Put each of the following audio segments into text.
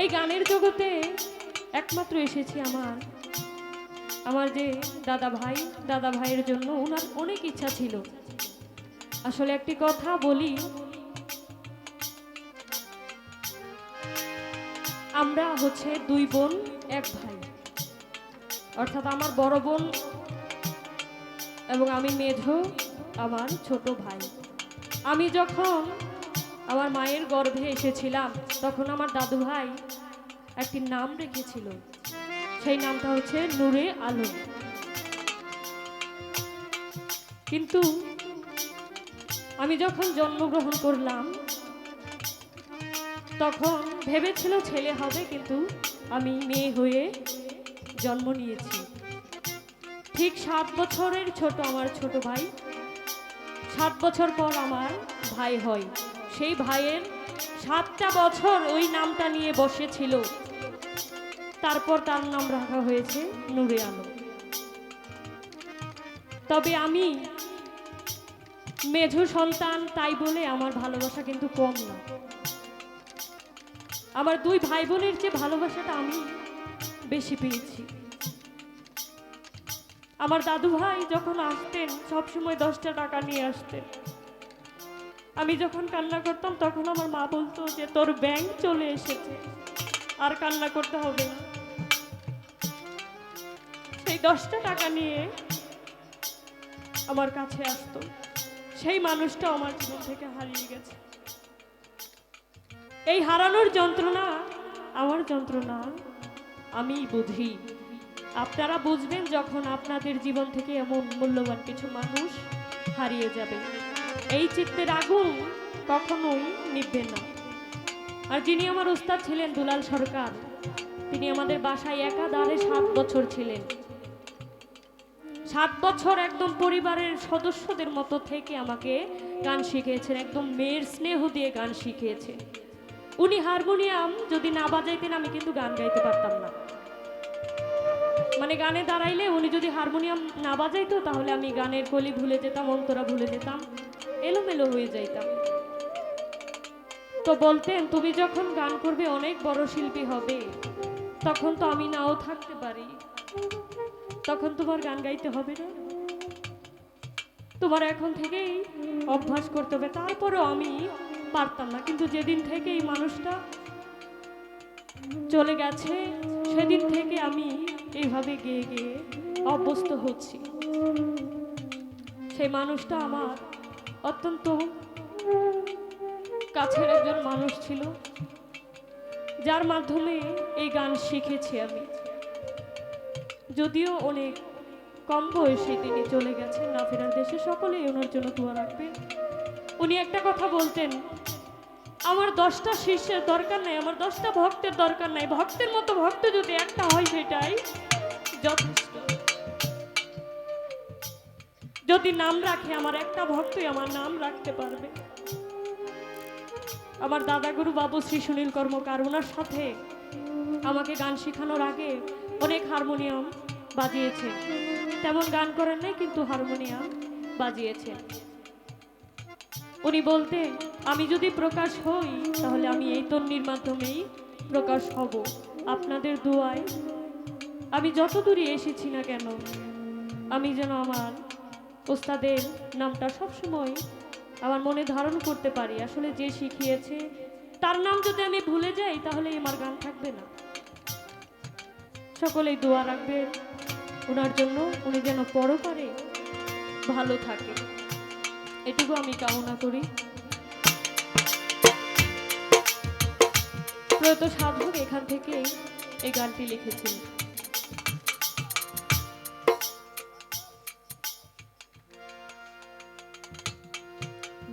এই গানের জগতে একমাত্র এসেছি আমার। আমার যে দাদা ভাই, দাদা ভাইয়ের জন্য ওনার অনেক ইচ্ছা ছিল। আসলে একটি কথা বলি, আমরা হচ্ছে দুই বোন, এক ভাই। অর্থাৎ আমার বড় বোন এবং আমি মেঝো, আমার ছোট ভাই। আমি যখন আমার মায়ের গর্ভে এসেছিলাম, তখন আমার দাদু ভাই একটি নাম রেখেছিল। সেই নামটা হচ্ছে নূরে আলম। কিন্তু আমি যখন জন্মগ্রহণ করলাম, তখন ভেবেছিল ছেলে হবে, কিন্তু আমি মেয়ে হয়ে জন্ম নিয়েছি। ঠিক সাত বছরের ছোট আমার ছোট ভাই, সাত বছর পর আমার ভাই হয়। সেই ভাইয়ের সাতটা বছর ওই নামটা নিয়ে বসেছিল। তারপর তার নাম রাখা হয়েছে নূরে আলম। তবে আমি মেঝো সন্তান, তাই বলে আমার ভালোবাসা কিন্তু কম না। আমার দুই ভাই বোনের যে ভালোবাসাটা আমি বেশি পেয়েছি। আমার দাদু ভাই যখন আসতেন, সবসময় দশটা টাকা নিয়ে আসতেন। আমি যখন কান্না করতাম, তখন আমার মা বলতো যে, তোর ব্যাংক চলে এসেছে, আর কান্না করতে হবে না। সেই দশটা টাকা নিয়ে আমার কাছে আসতো। সেই মানুষটা আমার জীবন থেকে হারিয়ে গেছে। এই হারানোর যন্ত্রণা আমার যন্ত্রণা আমি বুঝি। আপনারা বুঝবেন যখন আপনাদের জীবন থেকে এমন মূল্যবান কিছু মানুষ হারিয়ে যাবে। এই চিত্তের আগুন কখনোই নিভবে না। আর যিনি আমার ওস্তাদ ছিলেন দুলাল সরকার, তিনি আমাদের বাসায় একাধারে সাত বছর ছিলেন। সাত বছর একদম পরিবারের সদস্যদের মতো থেকে আমাকে গান শিখিয়েছেন, একদম মেয়ের স্নেহ দিয়ে গান শিখিয়েছেন। উনি হারমোনিয়াম যদি না বাজাইতেন, আমি কিন্তু গান গাইতে পারতাম না। মানে গানে দাঁড়াইলে উনি যদি হারমোনিয়াম না বাজাইতো, তাহলে আমি গানের কলি ভুলে যেতাম, অন্তরা ভুলে যেতাম। এলোমেলো হয়ে যাইতাম। তো বলতেন, তুমি যখন গান করবে, অনেক বড় শিল্পী হবে। তখন তো আমি নাও থাকতে পারি। তখন তোমার গান গাইতে হবে না। তোমার এখন থেকেই অভ্যাস করতে হবে। তারপরেও আমি পারতাম না। কিন্তু যেদিন থেকে এই মানুষটা চলে গেছে, সেদিন থেকে আমি এইভাবে গেয়ে গেয়ে অভ্যস্ত হচ্ছি। সেই মানুষটা আমার অত্যন্ত কাছের একজন মানুষ ছিল, যার মাধ্যমে এই গান শিখেছি আমি। যদিও অনেক কম বয়সে তিনি চলে গেছেন না ফেরার দেশে, সকলেই ওনার জন্য দোয়া রাখবেন। উনি একটা কথা বলতেন, আমার দশটা শিষ্যের দরকার নাই, আমার দশটা ভক্তের দরকার নাই, ভক্তের মতো ভক্ত যদি একটা হয় সেটাই যথেষ্ট। যদি নাম রাখে আমার, একটা ভক্তই আমার নাম রাখতে পারবে। আমার দাদাগুরু বাবু শ্রী সুনীল কর্মকার ওনার সাথে আমাকে গান শেখানোর আগে অনেক হারমোনিয়াম বাজিয়েছে। তেমন গান করেন নাই, কিন্তু হারমোনিয়াম বাজিয়েছে। উনি বলতেন, আমি যদি প্রকাশ হই, তাহলে আমি এই তন্নির মাধ্যমেই প্রকাশ হব। আপনাদের দোয়ায় আমি যত দূরে এসেছি না কেন, আমি যেন আমার ওস্তাদের নামটা সবসময় আমার মনে ধারণ করতে পারি। আসলে যে শিখিয়েছে, তার নাম যদি আমি ভুলে যাই, তাহলে আমার গান থাকবে না। সকলেই দোয়া রাখবে ওনার জন্য উনি যেন পরপারে ভালো থাকে। এটুকু আমি কামনা করি। প্রয়ত সাধক এখান থেকে এই গানটি লিখেছিলেন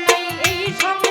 নাই এই সঙ্গে